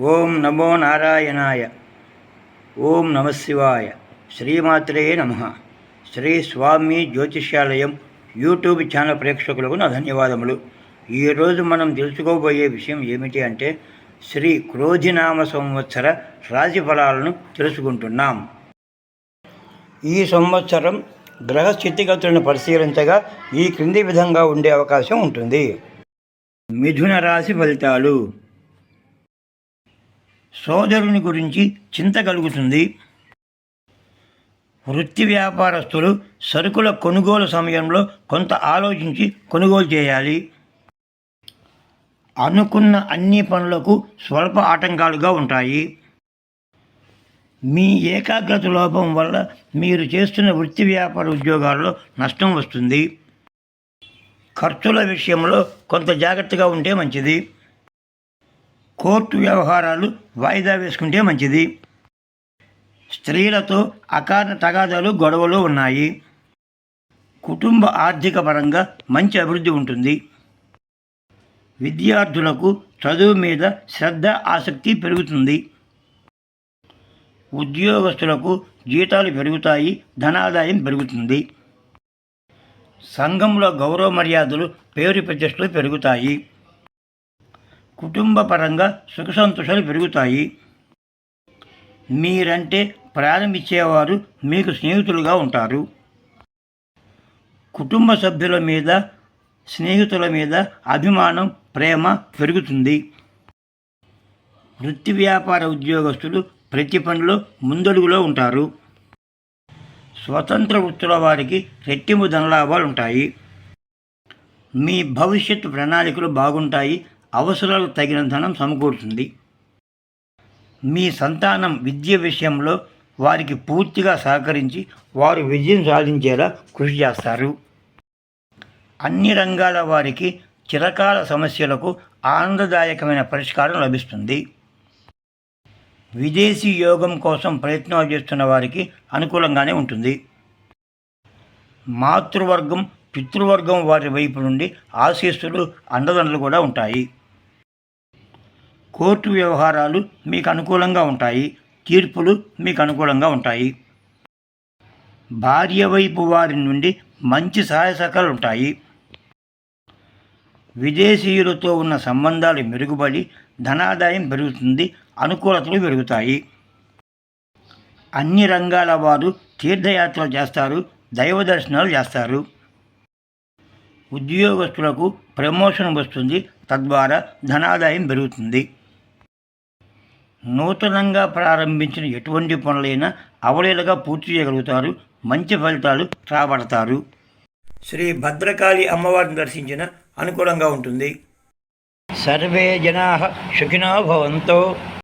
ఓం నమో నారాయణాయ. ఓం నమశివాయ శ్రీమాత్రే నమ. శ్రీ స్వామి జ్యోతిష్యాలయం యూట్యూబ్ ఛానల్ ప్రేక్షకులకు నా ధన్యవాదములు. ఈరోజు మనం తెలుసుకోబోయే విషయం ఏమిటి అంటే శ్రీ క్రోధినామ సంవత్సర రాశిఫలాలను తెలుసుకుంటున్నాం. ఈ సంవత్సరం గ్రహ స్థితిగతులను పరిశీలించగా ఈ క్రింది విధంగా ఉండే అవకాశం ఉంటుంది. మిథున రాశి ఫలితాలు. సోదరుని గురించి చింత కలుగుతుంది. వృత్తి వ్యాపారస్తులు సరుకుల కొనుగోలు సమయంలో కొంత ఆలోచించి కొనుగోలు చేయాలి. అనుకున్న అన్ని పనులకు స్వల్ప ఆటంకాలుగా ఉంటాయి. మీ ఏకాగ్రత లోపం వల్ల మీరు చేస్తున్న వృత్తి వ్యాపార ఉద్యోగాల్లో నష్టం వస్తుంది. ఖర్చుల విషయంలో కొంత జాగ్రత్తగా ఉంటే మంచిది. కోర్టు వ్యవహారాలు వాయిదా వేసుకుంటే మంచిది. స్త్రీలతో అకారణ తగాదాలు గొడవలు ఉన్నాయి. కుటుంబ ఆర్థిక పరంగా మంచి అభివృద్ధి ఉంటుంది. విద్యార్థులకు చదువు మీద శ్రద్ధ ఆసక్తి పెరుగుతుంది. ఉద్యోగస్తులకు జీతాలు పెరుగుతాయి ధనాదాయం పెరుగుతుంది. సంఘంలో గౌరవ మర్యాదలు పేరు ప్రతిష్టలు పెరుగుతాయి. కుటుంబ పరంగా సుఖ సంతోషాలు పెరుగుతాయి. మీరంటే ప్రారంభించేవారు మీకు స్నేహితులుగా ఉంటారు. కుటుంబ సభ్యుల మీద స్నేహితుల మీద అభిమానం ప్రేమ పెరుగుతుంది. వృత్తి వ్యాపార ఉద్యోగస్తులు ప్రతి పనిలో ముందడుగులో ఉంటారు. స్వతంత్ర వృత్తుల వారికి రెట్టింపు ధనలాభాలు ఉంటాయి. మీ భవిష్యత్తు ప్రణాళికలు బాగుంటాయి. అవసరాలు తగిన ధనం సమకూరుతుంది. మీ సంతానం విద్య విషయంలో వారికి పూర్తిగా సహకరించి వారు విజయం సాధించేలా కృషి చేస్తారు. అన్ని రంగాల వారికి చిరకాల సమస్యలకు ఆనందదాయకమైన పరిష్కారం లభిస్తుంది. విదేశీ యోగం కోసం ప్రయత్నాలు చేస్తున్న వారికి అనుకూలంగానే ఉంటుంది. మాతృవర్గం పితృవర్గం వారి వైపు నుండి ఆశీస్సులు అండదండలు కూడా ఉంటాయి. కోర్టు వ్యవహారాలు మీకు అనుకూలంగా ఉంటాయి తీర్పులు మీకు అనుకూలంగా ఉంటాయి. భార్య వైపు వారి నుండి మంచి సహాయ సహకారాలు ఉంటాయి. విదేశీయులతో ఉన్న సంబంధాలు మెరుగుపడి ధనాదాయం పెరుగుతుంది అనుకూలతలు పెరుగుతాయి. అన్ని రంగాల వారు తీర్థయాత్రలు చేస్తారు దైవ దర్శనాలు చేస్తారు. ఉద్యోగస్తులకు ప్రమోషన్ వస్తుంది తద్వారా ధనాదాయం పెరుగుతుంది. నూతనంగా ప్రారంభించిన ఎటువంటి పనులైనా అవలీలగా పూర్తి చేయగలుగుతారు. మంచి ఫలితాలు రాబడతారు. శ్రీ భద్రకాళి అమ్మవారిని దర్శించిన అనుకూలంగా ఉంటుంది. సర్వే జనా సుఖినో భవంతో.